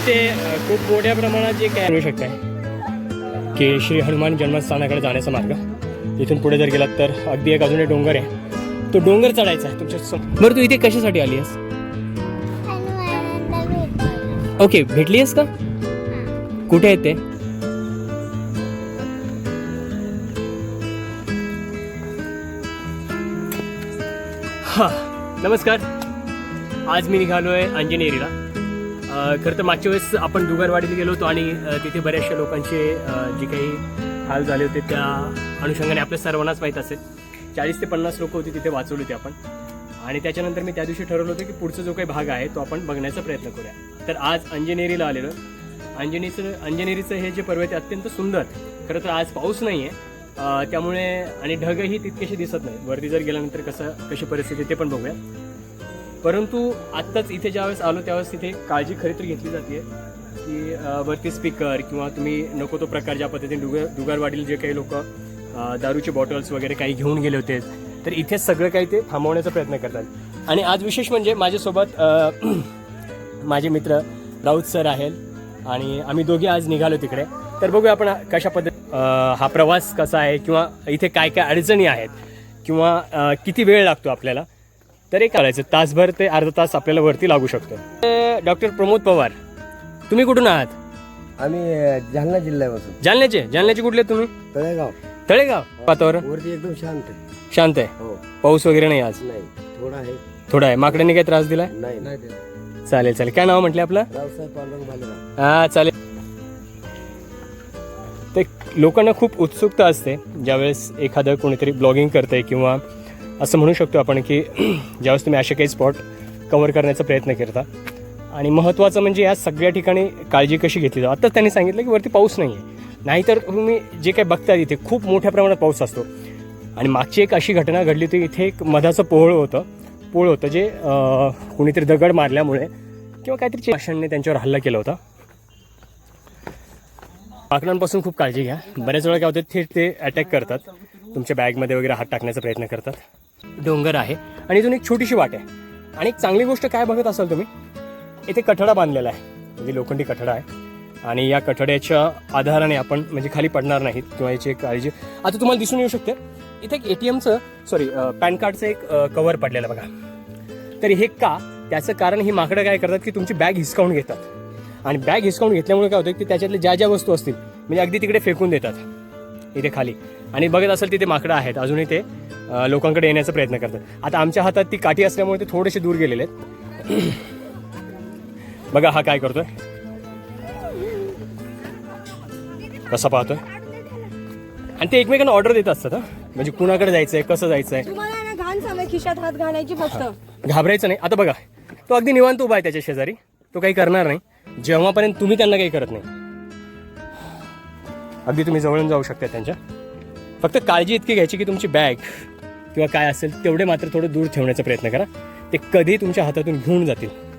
इथे खूप मोठ्या प्रमाणात जे काय मिळू शकताय. की श्री हनुमान जन्मस्थानाकडे जाण्याचा मार्ग. इथून पुढे जर गेलात तर अगदी एक अजून एक डोंगर आहे. तो डोंगर चढायचा आहे तुमच्या बरं तू इथे कशासाठी आली आहेस? ओके भेटली आहेस का? कुठे आहे ते? हा नमस्कार. आज मी निघालो आहे अंजनेरीला. खरं तर मागच्या वेळेस आपण दुगारवाडीला गेलो होतो आणि तिथे बऱ्याचशा लोकांचे जे काही हाल झाले होते त्या अनुषंगाने आपल्या सर्वांनाच माहीत असेल. चाळीस ते पन्नास लोक होती तिथे वाचवली होती आपण. आणि त्याच्यानंतर मी त्या दिवशी ठरवलं होतं की पुढचा जो काही भाग आहे तो आपण बघण्याचा प्रयत्न करूया. तर आज अंजनेरीला आलेलो. अंजनीचं अंजनेरीचं हे जे पर्वत आहे अत्यंत सुंदर. खरं तर आज पाऊस नाही आहे त्यामुळे आणि ढगही तितकेसे दिसत नाही वरती जर गेल्यानंतर कसं कशी परिस्थिती ते पण बघूया. परंतु आत्ताच इथे ज्यावेळेस आलो त्यावेळेस तिथे काळजी खरी तर घेतली जाते की वरती स्पीकर किंवा तुम्ही नको तो प्रकार ज्या पद्धतीने डुगर डुगारवाडील जे काही लोक दारूचे बॉटल्स वगैरे काही घेऊन गेले होते तर इथे सगळं काही ते थांबवण्याचा प्रयत्न करतात. आणि आज विशेष म्हणजे माझ्यासोबत माझे मित्र राऊत सर आहेत आणि आम्ही दोघे आज निघालो तिकडे. तर बघूया आपण कशा पद्धती हा प्रवास कसा आहे किंवा इथे काय काय अडचणी आहेत किंवा किती वेळ लागतो आपल्याला. तर एक करायचं? तासभर ते अर्धा तास आपल्याला वरती लागू शकतो. डॉक्टर प्रमोद पवार तुम्ही कुठून आहात? आम्ही जालना जिल्ह्यापासून. जालन्याचे? जालन्याचे कुठले तुम्ही? तळेगाव. तळेगाव? वातावरण? वरती एकदम शांत आहे. शांत आहे? हो. पाऊस वगैरे नाही आज? नाही. थोडा आहे. थोडा आहे. माकडांनी काही त्रास दिलाय? नाही. नाही चालेल चालेल. काय नाव म्हटलं आपलं? हा चालेल. ते लोकांना खूप उत्सुकता असते. ज्यावेळेस एखादं कोणीतरी ब्लॉगिंग करतंय किंवा असं म्हणू शकतो आपण की ज्यावेळेस तुम्ही असे काही स्पॉट कवर करण्याचा प्रयत्न करता आणि महत्त्वाचं म्हणजे या सगळ्या ठिकाणी काळजी कशी घेतली जाऊ आत्ताच त्यांनी सांगितलं की वरती पाऊस नाही आहे नाहीतर तुम्ही जे काही बघता इथे खूप मोठ्या प्रमाणात पाऊस असतो. आणि मागची एक अशी घटना घडली होती इथे एक मधाचं पोहळ होतं. पोळ होतं जे कुणीतरी दगड मारल्यामुळे किंवा काहीतरी माशांनी त्यांच्यावर हल्ला केला होता. माकडांपासून खूप काळजी घ्या. बऱ्याच वेळा काय होतं थेट ते अटॅक करतात. तुमच्या बॅगमध्ये वगैरे हात टाकण्याचा प्रयत्न करतात. डोंगर आहे आणि इथून एक छोटीशी वाट आहे. आणि एक चांगली गोष्ट काय बघत असाल तुम्ही? इथे कठडा बांधलेला आहे. म्हणजे लोखंडी कठडा आहे. आणि या कठड्याच्या आधाराने आपण म्हणजे खाली पडणार नाहीत किंवा याची एक काळजी. आता तुम्हाला दिसून येऊ शकते. इथे एक ए टी एमचं सॉरी पॅन कार्डचं एक कवर पडलेलं बघा. तर हे का? त्याचं कारण ही माकडं काय करतात की तुमची बॅग हिसकावून घेतात. आणि बॅग हिसकावून घेतल्यामुळे काय होतं की त्याच्यातल्या ज्या ज्या वस्तू असतील म्हणजे अगदी तिकडे फेकून देतात. इथे खाली. आणि बघत असेल तिथे माकडं आहेत. अजूनही ते लोकांकडे येण्याचा प्रयत्न करतात. आता आमच्या हातात ती काठी असल्यामुळे ते थोडेसे दूर गेलेले आहेत. बघा हा काय करतोय. कसा पाहतोय? आणि ते एकमेकांना ऑर्डर देत असतात म्हणजे कुणाकडे जायचंय कसं जायचंय? तुम्हाला ना घाण सवय खिशात हात घालायची फक्त. घाबरायचं नाही. आता बघा तो अगदी निवांत उभा आहे त्याच्या शेजारी. तो काही करणार नाही. जेव्हापर्यंत तुम्ही त्यांना काही करत नाही अगदी तुम्ही जवळून जाऊ शकता त्यांच्या. फक्त काळजी इतकी घ्यायची की तुमची बॅग किंवा काय असेल तेवढे मात्र थोडं दूर ठेवण्याचा प्रयत्न करा. ते कधी तुमच्या हातातून घेऊन जातील.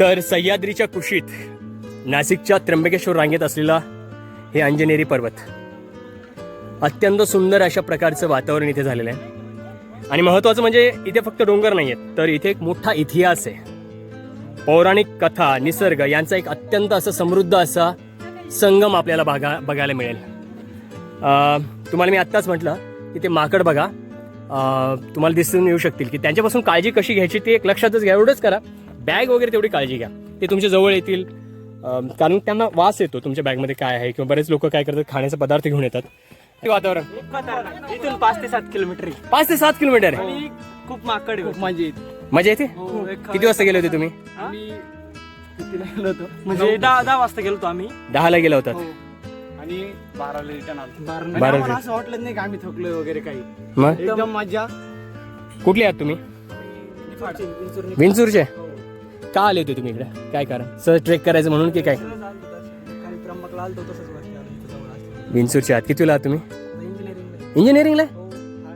तर सह्याद्रीच्या कुशीत नाशिकच्या त्र्यंबकेश्वर रांगेत असलेला हे अंजनेरी पर्वत अत्यंत सुंदर अशा प्रकारचं वातावरण इथे झालेलं आहे. आणि महत्वाचं म्हणजे इथे फक्त डोंगर नाही आहेत तर इथे एक मोठा इतिहास आहे. पौराणिक कथा निसर्ग यांचा एक अत्यंत असा समृद्ध असा संगम आपल्याला बघा बघायला मिळेल. अं, तुम्हाला मी आत्ताच म्हटलं ते माकड बघा. तुम्हाला दिसून येऊ शकतील की त्यांच्यापासून काळजी कशी घ्यायची ते एक लक्षातच घ्या एवढंच करा. बॅग वगैरे तेवढी काळजी घ्या. ते तुमच्या जवळ येतील. कारण त्यांना वास येतो तुमच्या बॅगमध्ये काय आहे किंवा बरेच लोक काय करतात खाण्याचे पदार्थ घेऊन येतात. हे वातावरण. इथून पाच ते सात किलोमीटर. पाच ते सात किलोमीटर आहे. खूप माकड खूप मजा येते. मजा येते? हो, किती वाजता गेले होते तुम्ही? होतो? म्हणजे दहा दहा वाजता गेलो होतो आम्ही. दहाला गेला होतात. हो. आणि बाराला रिटर्न आलो बाराला बारा. असं वाटलं नाही का आम्ही थकलोय वगैरे काही. मग? एकदम मजा कुठले आहात तुम्ही? विंचूरचे का आले होते तुम्ही इकडे? काय कारण? सहज ट्रेक करायचं म्हणून की काय? काही त्र्यंबकला आलतो तसंच वरती आलो इथं जवळ असतं. विंचूरचे आहात. कितीला आहात तुम्ही? इंजिनिअरिंग इंजिनिअरिंगला?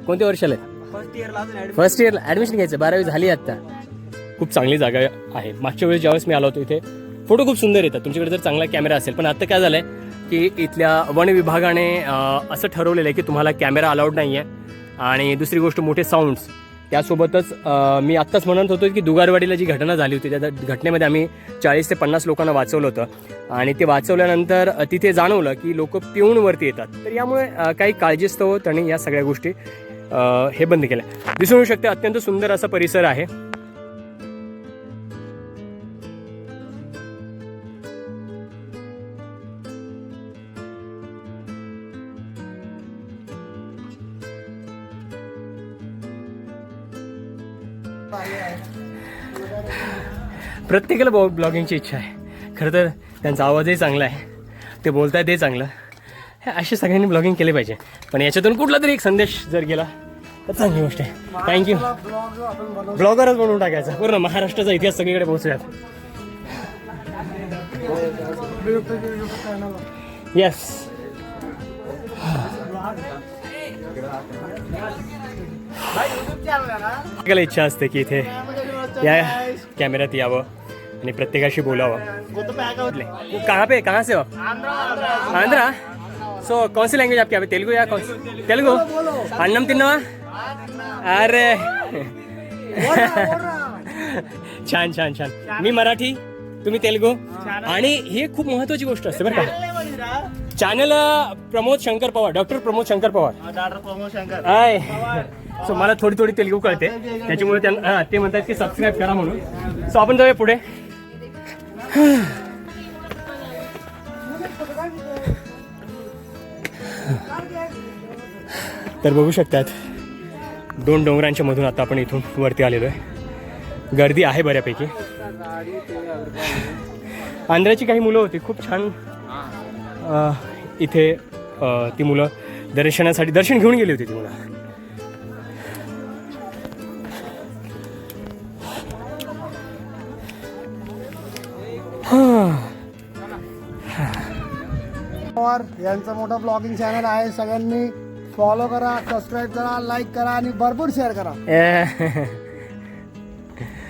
कोणत्या वर्षाला फर्स्ट इयरला अजून admission. फर्स्ट इयरला ऍडमिशन घ्यायचं. बारावी झाली आता. खूप चांगली जागा आहे. मागच्या वेळेस ज्यावेळेस मी आलो होतो इथे फोटो खूप सुंदर येतात. तुमच्याकडे जर चांगला कॅमेरा असेल. पण आता काय झालंय? की इथल्या वन विभागाने असं ठरवलेलं आहे की तुम्हाला कॅमेरा अलाउड नाही आहे. आणि दुसरी गोष्ट मोठे साऊंड्स त्यासोबतच मी आत्ताच म्हणत होतो की दुगारवाडीला जी घटना झाली होती त्या घटनेमध्ये आम्ही चाळीस ते पन्नास लोकांना वाचवलं होतं. आणि ते वाचवल्यानंतर तिथे जाणवलं की लोक पिऊन वरती येतात. तर यामुळे काही काळजीस्तव त्यांनी या सगळ्या गोष्टी हे बंद केल्या. दिसून येऊ शकते अत्यंत सुंदर असा परिसर आहे. प्रत्येकाला ब्लॉ ब्लॉगिंगची इच्छा आहे. खरं तर त्यांचा आवाजही चांगला आहे. ते बोलताय ते चांगलं. हे असे सगळ्यांनी ब्लॉगिंग केले पाहिजे. पण याच्यातून कुठला तरी एक संदेश जर गेला तर चांगली गोष्ट आहे. थँक्यू ब्लॉगरच बनवून टाकायचा. पूर्ण महाराष्ट्राचा इतिहास सगळीकडे पोहोचूयात. येस प्रत्येकाला इच्छा असते की इथे या कॅमेऱ्यात यावं आणि प्रत्येकाशी बोलावं. कहाँ पे? कहाँ से हो? आंध्रा. सो कौन सी लैंग्वेज आपकी पे तेलुगु या कौन तेलुगु? अन्नम तिन्नवा? अरे। छान छान छान. मी मराठी तुम्ही तेलुगू. आणि हे खूप महत्वाची गोष्ट असते बरं का. Channel Pramod Shankar Pawar doctor Pramod Shankar Pawar. I. So मला थोडी थोडी तेलगू कळते. त्याच्यामुळे त्यांना ते म्हणतात की सबस्क्राईब करा म्हणून. सो आपण जाऊया पुढे. तर बघू शकतात दोन डोंगरांच्या मधून आता आपण इथून वरती आलेलो आहे. गर्दी आहे बऱ्यापैकी. आंध्राची काही मुलं होती खूप छान इथे ती मुलं दर्शनासाठी दर्शन घेऊन गेली होती ती मुलं. पवार यांचं मोठं ब्लॉगिंग चॅनल आहे. सगळ्यांनी फॉलो करा सबस्क्राईब करा लाईक करा आणि भरपूर शेअर करा.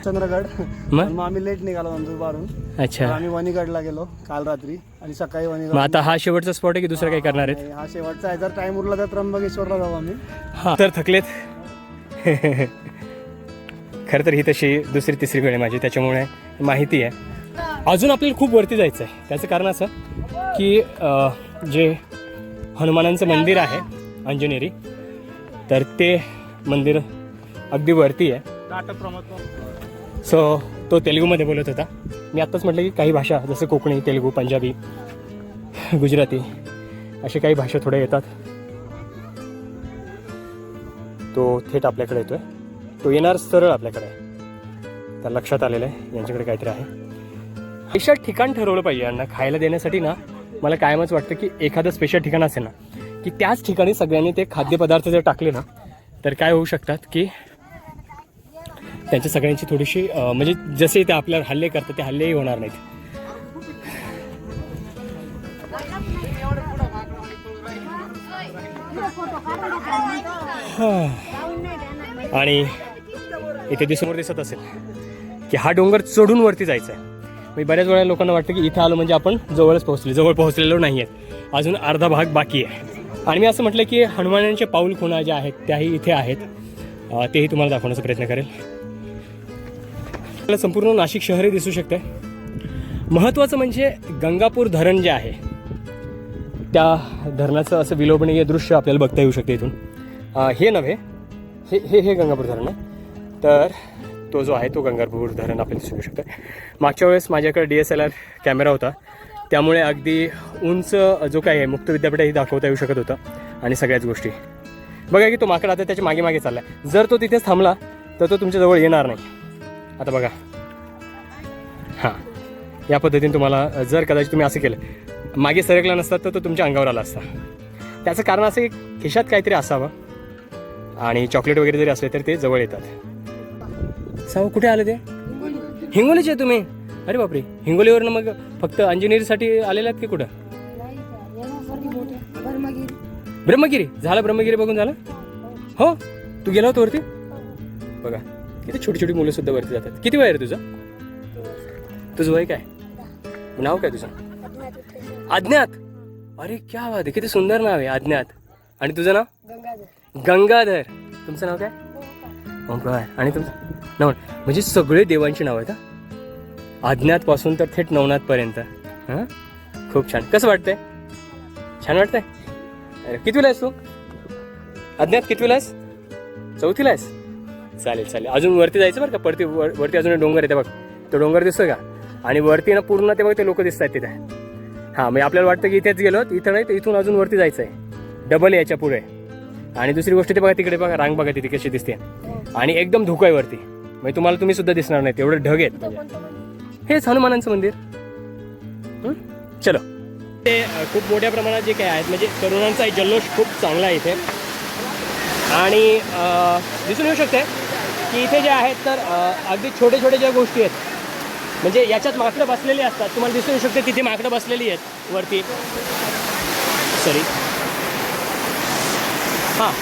चंद्रगड. मग? मग आम्ही लेट निघालो नंदुरबारून अच्छा. आम्ही वणीगडला गेलो काल रात्री आणि सकाळी मग वणीगड आता हा शेवटचा स्पॉट आहे की दुसरं काही करणार आहेत? हा शेवटचा आहे. जर टाइम उरला तर त्र्यंबकेश्वरला जाऊ आम्ही. हा. तर थकलेत. खरं तर ही तशी दुसरी तिसरी वेळ आहे माझी. त्याच्यामुळे माहिती आहे. अजून आपल्याला खूप वरती जायचं आहे त्याचं कारण असं की अ, जे हनुमानांचं मंदिर आहे अंजनेरी तर ते मंदिर अगदी वरती आहे. सो तो तेलुगूमध्ये बोलत होता. मी आत्ताच म्हटलं की काही भाषा जसं कोकणी तेलुगू पंजाबी गुजराती असे काही भाषा थोड्या येतात. तो थेट आपल्याकडे येतोय. तो येणार सरळ आपल्याकडे. तर त्या लक्षात आलेलं आहे यांच्याकडे काहीतरी आहे. आयुष्यात ठिकाण ठरवलं पाहिजे यांना खायला देण्यासाठी ना मला कायमच वाटतं की एखादं स्पेशल ठिकाण असेल ना की त्याच ठिकाणी सगळ्यांनी ते खाद्यपदार्थ जर टाकले ना तर काय होऊ शकतात की त्यांच्या सगळ्यांची थोडीशी म्हणजे जसे ते आपल्यावर हल्ले करतात ते हल्लेही होणार नाहीत. आणि इथे दिसमोर दिसत असेल की हा डोंगर चढून वरती जायचा आहे म्हणजे बऱ्याच वेळा लोकांना वाटतं की इथं आलो म्हणजे आपण जवळच पोहोचले जवळ पोहोचलेलो नाही आहेत अजून अर्धा भाग बाकी आहे. आणि मी असं म्हटलं की हनुमानांच्या पाऊल खुणा ज्या आहेत त्याही इथे आहेत. तेही तुम्हाला दाखवण्याचा प्रयत्न करेल. आपल्याला संपूर्ण नाशिक शहरही दिसू शकते महत्त्वाचं म्हणजे गंगापूर धरण जे आहे त्या धरणाचं असं विलोभनीय दृश्य आपल्याला बघता येऊ शकते इथून. हे नव्हे हे हे हे गंगापूर धरण आहे. तर तो जो आहे तो गंगापूर धरण आपल्याला दिसू शकतं मागच्या वेळेस माझ्याकडे D S L R camera होता. त्यामुळे अगदी उंच जो काही आहे मुक्त विद्यापीठही दाखवता येऊ शकत होतं. आणि सगळ्याच गोष्टी. बघा की तो माकड आता त्याच्यामागे मागे चालला आहे जर तो तिथेच थांबला तर तो तुमच्याजवळ येणार नाही. आता बघा. हां. या पद्धतीने तुम्हाला जर कदाचित तुम्ही असं केलं मागे सरकला नसतात तर तो तुमच्या अंगावर आला असता. त्याचं कारण असं की खिशात काहीतरी असावं. आणि चॉकलेट वगैरे जरी असले तर ते जवळ येतात. साव कुठे आले ते? हिंगोलीचे आहे तुम्ही? अरे बापरे हिंगोलीवरनं मग फक्त अंजनेरीसाठी आलेले आहेत की कुठं? ब्रह्मगिरी. झालं ब्रह्मगिरी बघून झालं? हो तू गेला होता वरती? बघा किती छोटी छोटी मुलं सुद्धा वरती जातात. किती वय आहे रे तुझं? तुझं वय काय? नाव काय तुझं? अज्ञात अरे क्या आहे. किती सुंदर नाव आहे अज्ञात आणि तुझं नाव? गंगाधर. तुमचं नाव काय? ओंकार आणि तुमचं नवण म्हणजे सगळे देवांची नाव आहेत हा? अज्ञातपासून तर थेट नवनाथपर्यंत हां? खूप छान. कसं वाटतंय? छान वाटतंय? अरे कितवीला आहेस तू? अज्ञात कितवीला आहेस? चौथीला आहेस? चालेल चालेल. अजून वरती जायचं बरं का? परती वर- वरती अजून डोंगर आहे ते बघ. तो डोंगर दिसतो का? आणि वरती ना पूर्ण ते बघ ते लोक दिसत आहेत तिथे. हां म्हणजे आपल्याला वाटतं की इथेच गेलो इथं नाही तर इथून अजून वरती जायचं आहे डबल याच्यापुढे. आणि दुसरी गोष्ट ते बघा तिकडे बघा रांग बघा तिथे कशी दिसते. आणि एकदम धुकं आहे वरती म्हणजे तुम्हाला तुम्ही सुद्धा दिसणार नाही एवढे ढग आहेत. हेच हनुमानांचं मंदिर. हं? चलो. ते खूप मोठ्या प्रमाणात जे काही आहेत म्हणजे तरुणांचा जल्लोष खूप चांगला आहे इथे. आणि दिसून येऊ शकते की इथे जे आहेत तर अगदी छोटे छोटे ज्या गोष्टी आहेत म्हणजे याच्यात माकडं बसलेली असतात. तुम्हाला दिसून येऊ शकते तिथे माकडं बसलेली आहेत वरती. सॉरी हां.